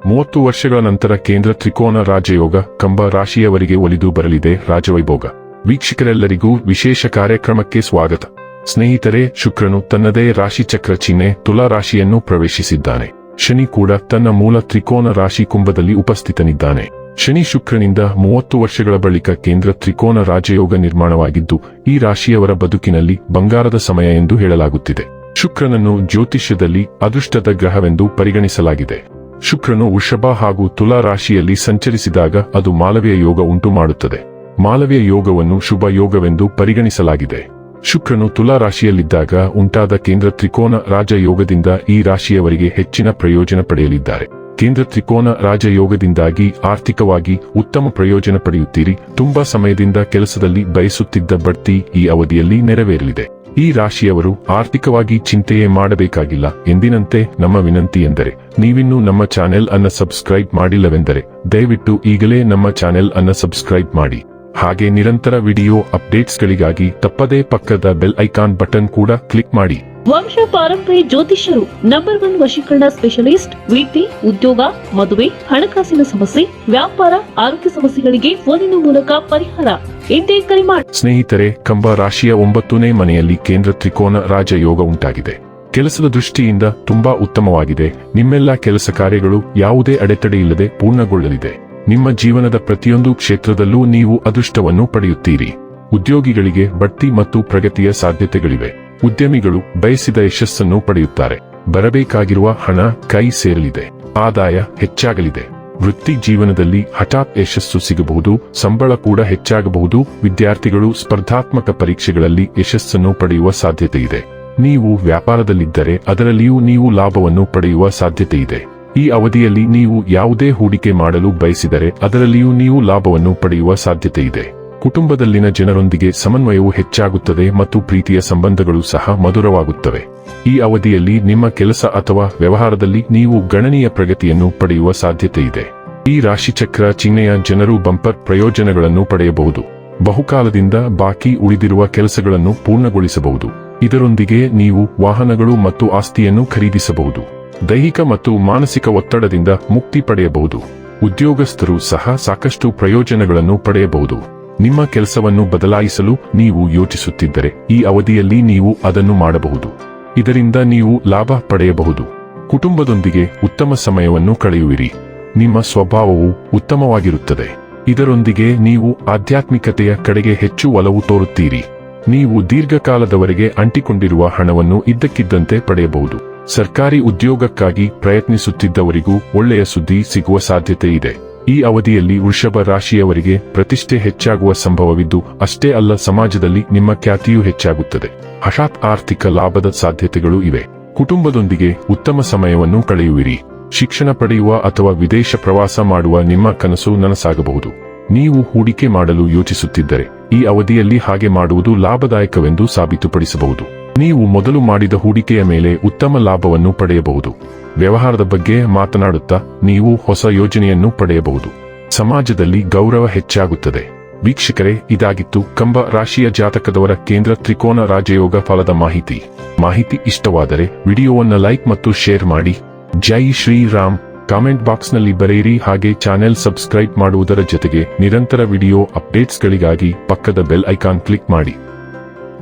ಮೂವತ್ತು ವರ್ಷಗಳ ನಂತರ ಕೇಂದ್ರ ತ್ರಿಕೋನ ರಾಜಯೋಗ ಕಂಬ ರಾಶಿಯವರಿಗೆ ಒಲಿದು ಬರಲಿದೆ ರಾಜವೈಭೋಗ. ವೀಕ್ಷಕರೆಲ್ಲರಿಗೂ ವಿಶೇಷ ಕಾರ್ಯಕ್ರಮಕ್ಕೆ ಸ್ವಾಗತ. ಸ್ನೇಹಿತರೆ, ಶುಕ್ರನು ತನ್ನದೇ ರಾಶಿಚಕ್ರ ಚಿಹ್ನೆ ತುಲಾ ರಾಶಿಯನ್ನು ಪ್ರವೇಶಿಸಿದ್ದಾನೆ. ಶನಿ ಕೂಡ ತನ್ನ ಮೂಲ ತ್ರಿಕೋನ ರಾಶಿ ಕುಂಭದಲ್ಲಿ ಉಪಸ್ಥಿತನಿದ್ದಾನೆ. ಶನಿ ಶುಕ್ರನಿಂದ ಮೂವತ್ತು ವರ್ಷಗಳ ಬಳಿಕ ಕೇಂದ್ರ ತ್ರಿಕೋನ ರಾಜಯೋಗ ನಿರ್ಮಾಣವಾಗಿದ್ದು, ಈ ರಾಶಿಯವರ ಬದುಕಿನಲ್ಲಿ ಬಂಗಾರದ ಸಮಯ ಎಂದು ಹೇಳಲಾಗುತ್ತಿದೆ. ಶುಕ್ರನನ್ನು ಜ್ಯೋತಿಷ್ಯದಲ್ಲಿ ಅದೃಷ್ಟದ ಗ್ರಹವೆಂದು ಪರಿಗಣಿಸಲಾಗಿದೆ. ಶುಕ್ರನು ವೃಷಭ ಹಾಗೂ ತುಲಾ ರಾಶಿಯಲ್ಲಿ ಸಂಚರಿಸಿದಾಗ ಅದು ಮಾಲವ್ಯ ಯೋಗ ಉಂಟು ಮಾಡುತ್ತದೆ ಮಾಲವ್ಯ ಯೋಗವನ್ನು ಶುಭ ಯೋಗವೆಂದು ಪರಿಗಣಿಸಲಾಗಿದೆ. ಶುಕ್ರನು ತುಲಾ ರಾಶಿಯಲ್ಲಿದ್ದಾಗ ಉಂಟಾದ ಕೇಂದ್ರ ತ್ರಿಕೋನ ರಾಜಯೋಗದಿಂದ ಈ ರಾಶಿಯವರಿಗೆ ಹೆಚ್ಚಿನ ಪ್ರಯೋಜನ ಪಡೆಯಲಿದ್ದಾರೆ. ಕೇಂದ್ರ ತ್ರಿಕೋನ ರಾಜಯೋಗದಿಂದಾಗಿ ಆರ್ಥಿಕವಾಗಿ ಉತ್ತಮ ಪ್ರಯೋಜನ ಪಡೆಯುತ್ತೀರಿ. ತುಂಬಾ ಸಮಯದಿಂದ ಕೆಲಸದಲ್ಲಿ ಬಯಸುತ್ತಿದ್ದ ಬಡ್ತಿ ಈ ಅವಧಿಯಲ್ಲಿ ನೆರವೇರಲಿದೆ. ಈ ರಾಶಿಯವರು ಆರ್ಥಿಕವಾಗಿ ಚಿಂತೆಯೇ ಮಾಡಬೇಕಾಗಿಲ್ಲ. ಎಂದಿನಂತೆ ನಮ್ಮ ವಿನಂತಿ ಎಂದರೆ, ನೀವಿನ್ನೂ ನಮ್ಮ ಚಾನೆಲ್ ಅನ್ನ ಸಬ್ಸ್ಕ್ರೈಬ್ ಮಾಡಿಲ್ಲವೆಂದರೆ, ದಯವಿಟ್ಟು ಈಗಲೇ ನಮ್ಮ ಚಾನೆಲ್ ಅನ್ನ ಸಬ್ಸ್ಕ್ರೈಬ್ ಮಾಡಿ. ಹಾಗೆ ನಿರಂತರ ವಿಡಿಯೋ ಅಪ್ಡೇಟ್ಸ್ಗಳಿಗಾಗಿ ತಪ್ಪದೇ ಪಕ್ಕದ ಬೆಲ್ ಐಕಾನ್ ಬಟನ್ ಕೂಡ ಕ್ಲಿಕ್ ಮಾಡಿ. ವಂಶ ಪಾರಂಪರ್ಯ ಜ್ಯೋತಿಷ್ಯರು ನಂಬರ್ ಒನ್ ವಶೀಕರಣ ಸ್ಪೆಷಲಿಸ್ಟ್ ವಿದ್ಯೆ ಉದ್ಯೋಗ, ಮದುವೆ, ಹಣಕಾಸಿನ ಸಮಸ್ಯೆ, ವ್ಯಾಪಾರ, ಆರೋಗ್ಯ ಸಮಸ್ಯೆಗಳಿಗೆ ಫೋನಿನ ಮೂಲಕ ಪರಿಹಾರ. ಎಂದೇ ಕರೆ ಮಾಡಿ ಸ್ನೇಹಿತರೆ, ಕಂಬ ರಾಶಿಯ ಒಂಬತ್ತನೇ ಮನೆಯಲ್ಲಿ ಕೇಂದ್ರ ತ್ರಿಕೋನ ರಾಜಯೋಗ ಉಂಟಾಗಿದೆ. ಕೆಲಸದ ದೃಷ್ಟಿಯಿಂದ ತುಂಬಾ ಉತ್ತಮವಾಗಿದೆ. ನಿಮ್ಮೆಲ್ಲ ಕೆಲಸ ಕಾರ್ಯಗಳು ಯಾವುದೇ ಅಡೆತಡೆಯಿಲ್ಲದೆ ಪೂರ್ಣಗೊಳ್ಳಲಿದೆ. ನಿಮ್ಮ ಜೀವನದ ಪ್ರತಿಯೊಂದು ಕ್ಷೇತ್ರದಲ್ಲೂ ನೀವು ಅದೃಷ್ಟವನ್ನು ಪಡೆಯುತ್ತೀರಿ. ಉದ್ಯೋಗಿಗಳಿಗೆ ಬಡ್ತಿ ಮತ್ತು ಪ್ರಗತಿಯ ಸಾಧ್ಯತೆಗಳಿವೆ. ಉದ್ಯಮಿಗಳು ಬಯಸಿದ ಯಶಸ್ಸನ್ನು ಪಡೆಯುತ್ತಾರೆ. ಬರಬೇಕಾಗಿರುವ ಹಣ ಕೈ ಸೇರಲಿದೆ. ಆದಾಯ ಹೆಚ್ಚಾಗಲಿದೆ. ವೃತ್ತಿ ಜೀವನದಲ್ಲಿ ಹಠಾತ್ ಯಶಸ್ಸು ಸಿಗಬಹುದು. ಸಂಬಳ ಕೂಡ ಹೆಚ್ಚಾಗಬಹುದು. ವಿದ್ಯಾರ್ಥಿಗಳು ಸ್ಪರ್ಧಾತ್ಮಕ ಪರೀಕ್ಷೆಗಳಲ್ಲಿ ಯಶಸ್ಸನ್ನು ಪಡೆಯುವ ಸಾಧ್ಯತೆ ಇದೆ. ನೀವು ವ್ಯಾಪಾರದಲ್ಲಿದ್ದರೆ ಅದರಲ್ಲಿಯೂ ನೀವು ಲಾಭವನ್ನು ಪಡೆಯುವ ಸಾಧ್ಯತೆ ಇದೆ. ಈ ಅವಧಿಯಲ್ಲಿ ನೀವು ಯಾವುದೇ ಹೂಡಿಕೆ ಮಾಡಲು ಬಯಸಿದರೆ ಅದರಲ್ಲಿಯೂ ನೀವು ಲಾಭವನ್ನು ಪಡೆಯುವ ಸಾಧ್ಯತೆ ಇದೆ. ಕುಟುಂಬದಲ್ಲಿನ ಜನರೊಂದಿಗೆ ಸಮನ್ವಯವು ಹೆಚ್ಚಾಗುತ್ತದೆ ಮತ್ತು ಪ್ರೀತಿಯ ಸಂಬಂಧಗಳು ಸಹ ಮಧುರವಾಗುತ್ತವೆ. ಈ ಅವಧಿಯಲ್ಲಿ ನಿಮ್ಮ ಕೆಲಸ ಅಥವಾ ವ್ಯವಹಾರದಲ್ಲಿ ನೀವು ಗಣನೀಯ ಪ್ರಗತಿಯನ್ನು ಪಡೆಯುವ ಸಾಧ್ಯತೆ ಇದೆ ಈ ರಾಶಿಚಕ್ರ ಚಿಹ್ನೆಯ ಜನರು ಬಂಪರ್ ಪ್ರಯೋಜನಗಳನ್ನು ಪಡೆಯಬಹುದು. ಬಹುಕಾಲದಿಂದ ಬಾಕಿ ಉಳಿದಿರುವ ಕೆಲಸಗಳನ್ನು ಪೂರ್ಣಗೊಳಿಸಬಹುದು. ಇದರೊಂದಿಗೆ ನೀವು ವಾಹನಗಳು ಮತ್ತು ಆಸ್ತಿಯನ್ನು ಖರೀದಿಸಬಹುದು. ದೈಹಿಕ ಮತ್ತು ಮಾನಸಿಕ ಒತ್ತಡದಿಂದ ಮುಕ್ತಿ ಪಡೆಯಬಹುದು. ಉದ್ಯೋಗಸ್ಥರು ಸಹ ಸಾಕಷ್ಟು ಪ್ರಯೋಜನಗಳನ್ನು ಪಡೆಯಬಹುದು. ನಿಮ್ಮ ಕೆಲಸವನ್ನು ಬದಲಾಯಿಸಲು ನೀವು ಯೋಚಿಸುತ್ತಿದ್ದರೆ ಈ ಅವಧಿಯಲ್ಲಿ ನೀವು ಅದನ್ನು ಮಾಡಬಹುದು. ಇದರಿಂದ ನೀವು ಲಾಭ ಪಡೆಯಬಹುದು. ಕುಟುಂಬದೊಂದಿಗೆ ಉತ್ತಮ ಸಮಯವನ್ನು ಕಳೆಯುವಿರಿ. ನಿಮ್ಮ ಸ್ವಭಾವವು ಉತ್ತಮವಾಗಿರುತ್ತದೆ. ಇದರೊಂದಿಗೆ ನೀವು ಆಧ್ಯಾತ್ಮಿಕತೆಯ ಕಡೆಗೆ ಹೆಚ್ಚು ಒಲವು ತೋರುತ್ತೀರಿ. ನೀವು ದೀರ್ಘಕಾಲದವರೆಗೆ ಅಂಟಿಕೊಂಡಿರುವ ಹಣವನ್ನು ಇದ್ದಕ್ಕಿದ್ದಂತೆ ಪಡೆಯಬಹುದು. ಸರ್ಕಾರಿ ಉದ್ಯೋಗಕ್ಕಾಗಿ ಪ್ರಯತ್ನಿಸುತ್ತಿದ್ದವರಿಗೂ ಒಳ್ಳೆಯ ಸುದ್ದಿ ಸಿಗುವ ಸಾಧ್ಯತೆ ಇದೆ ಈ ಅವಧಿಯಲ್ಲಿ ವೃಷಭ ರಾಶಿಯವರಿಗೆ ಪ್ರತಿಷ್ಠೆ ಹೆಚ್ಚಾಗುವ ಸಂಭವವಿದ್ದು, ಅಷ್ಟೇ ಅಲ್ಲ ಸಮಾಜದಲ್ಲಿ ನಿಮ್ಮ ಖ್ಯಾತಿಯೂ ಹೆಚ್ಚಾಗುತ್ತದೆ. ಹಠಾತ್ ಆರ್ಥಿಕ ಲಾಭದ ಸಾಧ್ಯತೆಗಳು ಇವೆ. ಕುಟುಂಬದೊಂದಿಗೆ ಉತ್ತಮ ಸಮಯವನ್ನು ಕಳೆಯುವಿರಿ. ಶಿಕ್ಷಣ ಪಡೆಯುವ ಅಥವಾ ವಿದೇಶ ಪ್ರವಾಸ ಮಾಡುವ ನಿಮ್ಮ ಕನಸು ನನಸಾಗಬಹುದು. ನೀವು ಹೂಡಿಕೆ ಮಾಡಲು ಯೋಚಿಸುತ್ತಿದ್ದರೆ, ಈ ಅವಧಿಯಲ್ಲಿ ಹಾಗೆ ಮಾಡುವುದು ಲಾಭದಾಯಕವೆಂದು ಸಾಬೀತುಪಡಿಸಬಹುದು. ನೀವು ಮೊದಲು ಮಾಡಿದ ಹೂಡಿಕೆಯ ಮೇಲೆ ಉತ್ತಮ ಲಾಭವನ್ನು ಪಡೆಯಬಹುದು. ವ್ಯವಹಾರದ ಬಗ್ಗೆ ಮಾತನಾಡುತ್ತಾ ನೀವು ಹೊಸ ಯೋಜನೆಯನ್ನು ಪಡೆಯಬಹುದು. ಸಮಾಜದಲ್ಲಿ ಗೌರವ ಹೆಚ್ಚಾಗುತ್ತದೆ. ವೀಕ್ಷಕರೇ, ಇದಾಗಿತ್ತು ಕಂಬ ರಾಶಿಯ ಜಾತಕದವರ ಕೇಂದ್ರ ತ್ರಿಕೋನ ರಾಜಯೋಗ ಫಲದ ಮಾಹಿತಿ. ಮಾಹಿತಿ ಇಷ್ಟವಾದರೆ ವಿಡಿಯೋವನ್ನು ಲೈಕ್ ಮತ್ತು ಶೇರ್ ಮಾಡಿ. ಜೈ ಶ್ರೀರಾಮ್. ಕಾಮೆಂಟ್ ಬಾಕ್ಸ್ನಲ್ಲಿ ಬರೆಯಿರಿ ಹಾಗೆ ಚಾನೆಲ್ ಸಬ್ಸ್ಕ್ರೈಬ್ ಮಾಡುವುದರ ಜೊತೆಗೆ ನಿರಂತರ ವಿಡಿಯೋ ಅಪ್ಡೇಟ್ಸ್ಗಳಿಗಾಗಿ ಪಕ್ಕದ ಬೆಲ್ ಐಕಾನ್ ಕ್ಲಿಕ್ ಮಾಡಿ.